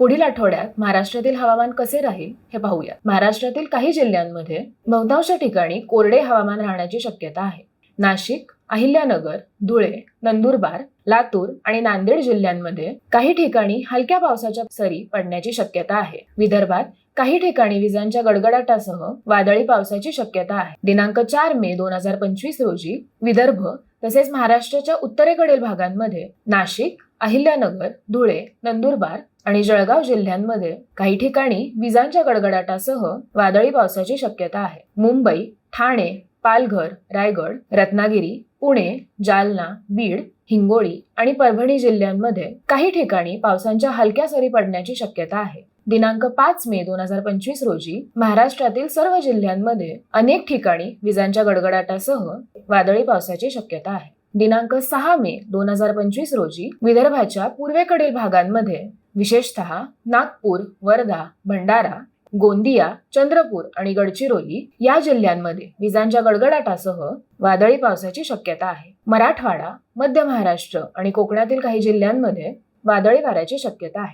पुढील आठवड्यात महाराष्ट्रातील हवामान कसे राहील हे पाहूया महाराष्ट्रातील काही जिल्ह्यांमध्ये बहुतांश ठिकाणी कोरडे हवामान राहण्याची शक्यता आहे. नाशिक अहिल्यानगर धुळे नंदुरबार लातूर आणि नांदेड जिल्ह्यांमध्ये काही ठिकाणी हलक्या पावसाच्या सरी पडण्याची शक्यता आहे. विदर्भात काही ठिकाणी विजांच्या गडगडाटासह वादळी पावसाची शक्यता आहे. दिनांक चार मे दोन हजार पंचवीस रोजी विदर्भ तसेच महाराष्ट्राच्या उत्तरेकडील भागांमध्ये नाशिक अहिल्यानगर धुळे नंदुरबार आणि जळगाव जिल्ह्यांमध्ये काही ठिकाणी विजांच्या गडगडाटासह वादळी पावसाची शक्यता आहे. मुंबई ठाणे पालघर रायगड रत्नागिरी पुणे जालना बीड हिंगोली आणि परभणी जिल्ह्यांमध्ये काही ठिकाणी पावसांच्या हलक्या सरी पडण्याची शक्यता आहे. दिनांक पाच मे दोन हजार पंचवीस रोजी महाराष्ट्रातील सर्व जिल्ह्यांमध्ये अनेक ठिकाणी विजांच्या गडगडाटासह वादळी पावसाची शक्यता आहे. दिनांक सहा मे दोन हजार पंचवीस रोजी विदर्भाच्या पूर्वेकडील भागांमध्ये विशेषतः नागपूर वर्धा भंडारा गोंदिया चंद्रपूर आणि गडचिरोली या जिल्ह्यांमध्ये विजांच्या गडगडाटासह वादळी पावसाची शक्यता आहे. मराठवाडा मध्य महाराष्ट्र आणि कोकणातील काही जिल्ह्यांमध्ये वादळी वाऱ्याची शक्यता आहे.